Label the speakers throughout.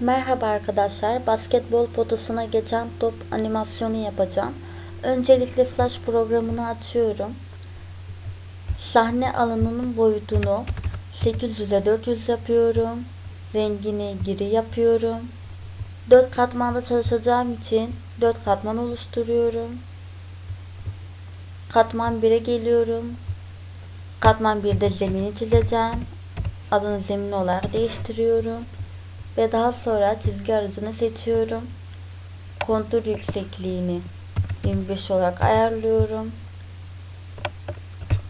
Speaker 1: Merhaba arkadaşlar. Basketbol potasına geçen top animasyonu yapacağım. Öncelikle Flash programını açıyorum. Sahne alanının boyutunu 800'e 400 yapıyorum. Rengini gri yapıyorum. 4 katmanda çalışacağım için 4 katman oluşturuyorum. Katman 1'e geliyorum. Katman 1'de zemini çizeceğim. Adını zemin olarak değiştiriyorum ve daha sonra çizgi aracını seçiyorum. Kontur yüksekliğini 25 olarak ayarlıyorum.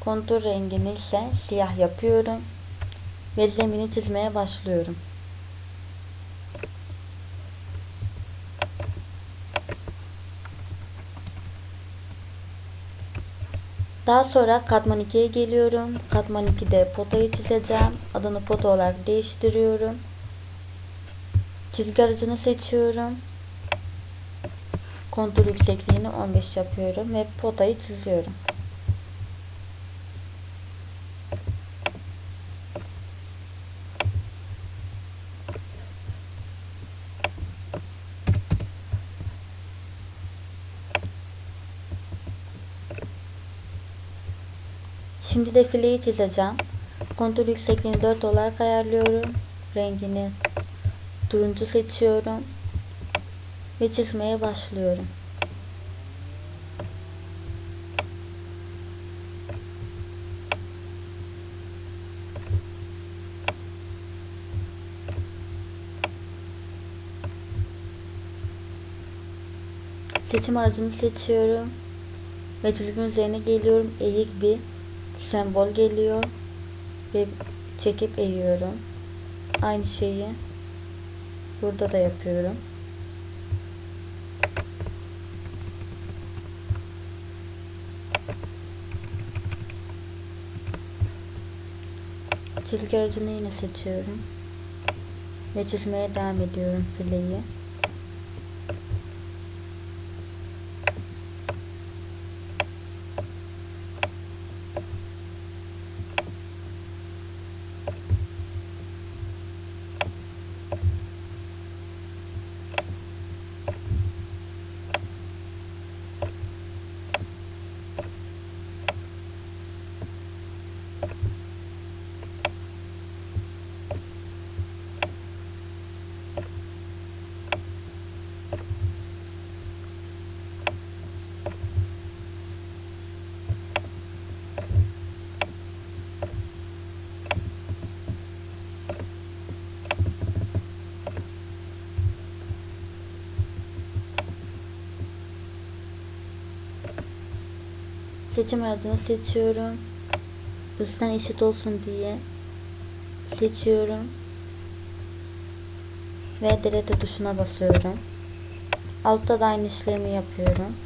Speaker 1: Kontur rengini ise siyah yapıyorum ve zemini çizmeye başlıyorum. Daha sonra katman 2'ye geliyorum. Katman 2'de potayı çizeceğim. Adını pota olarak değiştiriyorum. Çizgi aracını seçiyorum. Kontur yüksekliğini 15 yapıyorum ve potayı çiziyorum. Şimdi de fileyi çizeceğim. Kontur yüksekliğini 4 olarak ayarlıyorum. Rengini turuncu seçiyorum ve çizmeye başlıyorum. Seçim aracını seçiyorum ve çizginin üzerine geliyorum. Eğik bir sembol geliyor ve çekip eğiyorum. Aynı şeyi Burada da yapıyorum. Çizgi aracını yine seçiyorum. Ve çizmeye devam ediyorum fileyi. Seçim aracını seçiyorum. Üstten eşit olsun diye seçiyorum. Ve delete tuşuna basıyorum. Altta da aynı işlemi yapıyorum.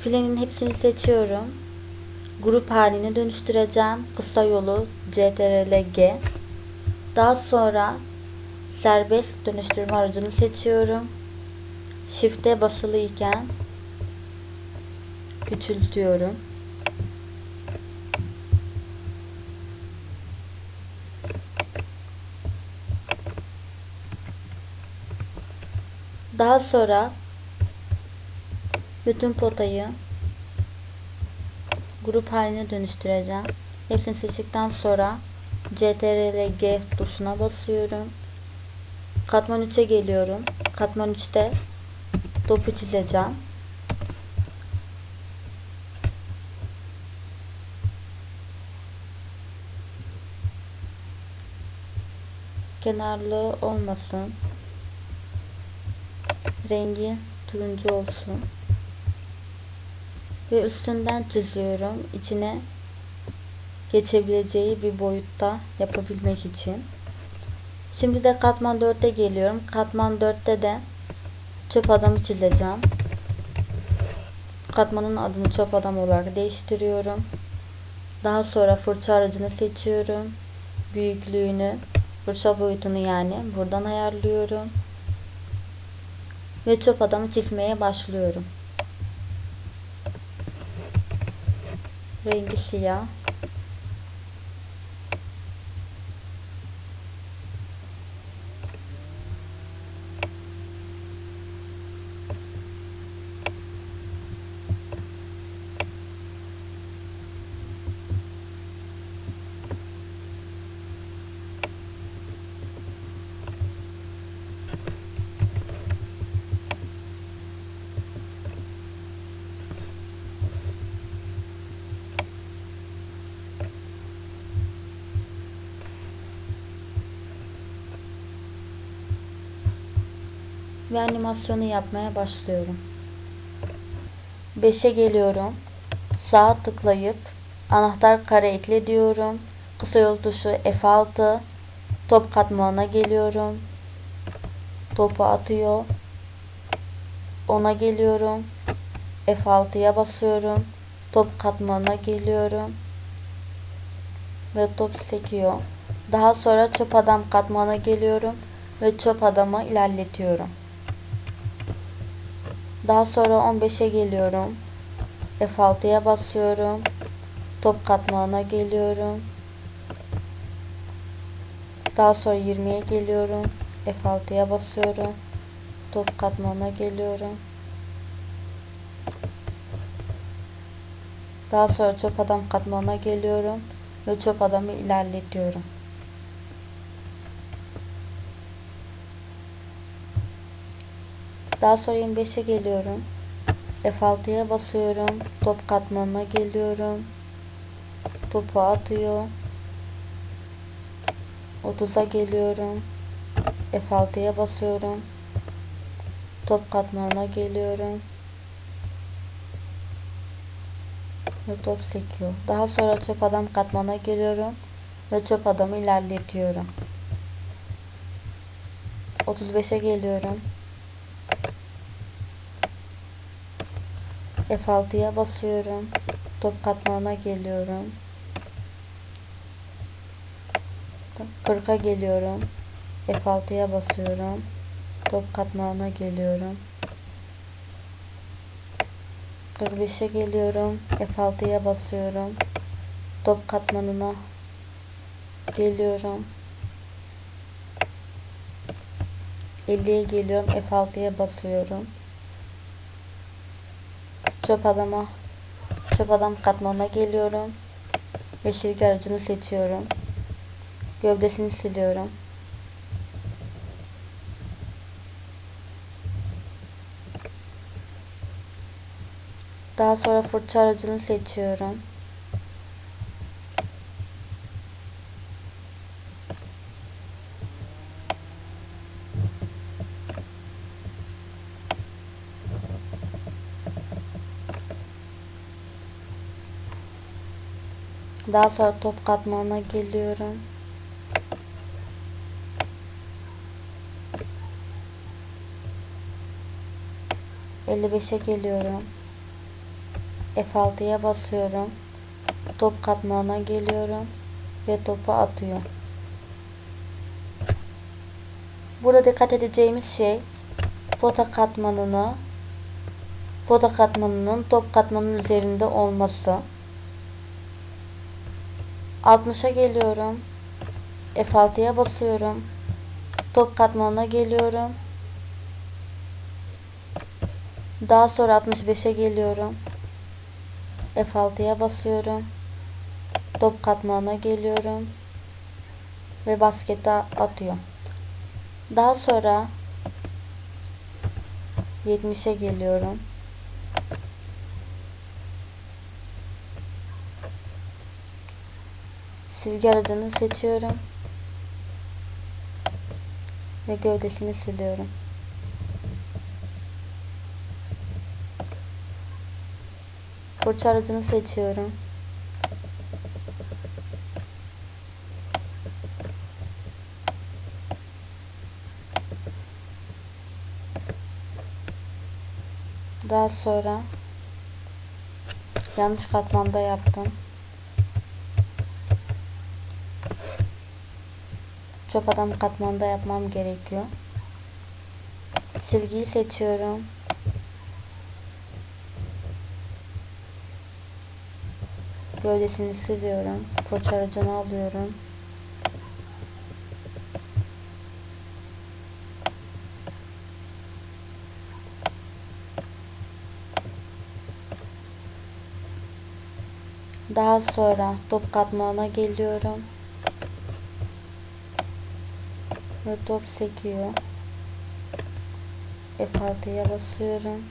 Speaker 1: Filenin hepsini seçiyorum. Grup haline dönüştüreceğim. Kısa yolu CTRL-G. Daha sonra serbest dönüştürme aracını seçiyorum. Shift'e basılı iken küçültüyorum. Daha sonra bütün potayı grup haline dönüştüreceğim. Hepsini seçtikten sonra CTRL G tuşuna basıyorum. Katman 3'e geliyorum. Katman 3'te topu çizeceğim. Kenarlı olmasın. Rengi turuncu olsun. Ve üstünden çiziyorum. içine geçebileceği bir boyutta yapabilmek için. Şimdi de katman 4'e geliyorum. Katman 4'te de çöp adamı çizeceğim. Katmanın adını çöp adam olarak değiştiriyorum. Daha sonra fırça aracını seçiyorum. Büyüklüğünü fırça boyutunu yani buradan ayarlıyorum. Ve çöp adamı çizmeye başlıyorum. Rengi siyah. Ve animasyonu yapmaya başlıyorum. 5'e geliyorum. Sağ tıklayıp anahtar kare ekle diyorum. Kısa yol tuşu F6. Top katmanına geliyorum. Topu atıyor. Ona geliyorum. F6'ya basıyorum. Top katmanına geliyorum. Ve top sekiyor. Daha sonra çöp adam katmana geliyorum ve çöp adamı ilerletiyorum. Daha sonra 15'e geliyorum. F6'ya basıyorum. Top katmanına geliyorum. Daha sonra 20'ye geliyorum. F6'ya basıyorum. Top katmanına geliyorum. Daha sonra çöp adam katmanına geliyorum ve çöp adamı ilerletiyorum. Daha sonra 25'e geliyorum. F6'ya basıyorum. Top katmanına geliyorum. Topu atıyor. 30'a geliyorum. F6'ya basıyorum. Top katmanına geliyorum. Ve top sekiyor. Daha sonra çöp adam katmana geliyorum. Ve çöp adamı ilerletiyorum. 35'e geliyorum. F6'ya basıyorum. Top katmanına geliyorum. 40'a geliyorum. F6'ya basıyorum. Top katmanına geliyorum. 45'e geliyorum. F6'ya basıyorum. Top katmanına geliyorum. 50'ye geliyorum. F6'ya basıyorum. Çöp adama çöp adam katmanına geliyorum. Şirket aracını seçiyorum. Gövdesini siliyorum. Daha sonra fırça aracını seçiyorum. Daha sonra top katmanına geliyorum. Elli beşe geliyorum. F6'ya basıyorum. Top katmanına geliyorum. Ve topu atıyor. Burada dikkat edeceğimiz şey pota katmanını pota katmanının top katmanının üzerinde olması. 60'a geliyorum. F6'ya basıyorum. Top katmanına geliyorum. Daha sonra 65'e geliyorum. F6'ya basıyorum. Top katmanına geliyorum. Ve baskete atıyor. Daha sonra 70'e geliyorum. Silgi aracını seçiyorum. Ve gövdesini siliyorum. Fırça aracını seçiyorum. Daha sonra yanlış katmanda yaptım. Çöp adam katmanda yapmam gerekiyor. Silgiyi seçiyorum. Gövdesini siliyorum. Fırça aracını alıyorum. Daha sonra top katmanına geliyorum. Ve top sekiyor. F6'ya basıyorum.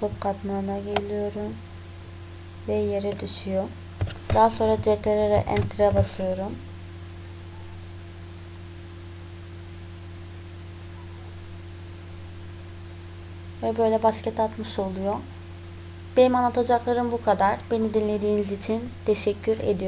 Speaker 1: Top katmanına geliyorum. Ve yere düşüyor. Daha sonra CTRL Enter'e basıyorum. ve böyle basket atmış oluyor. Benim anlatacaklarım bu kadar. Beni dinlediğiniz için teşekkür ediyorum.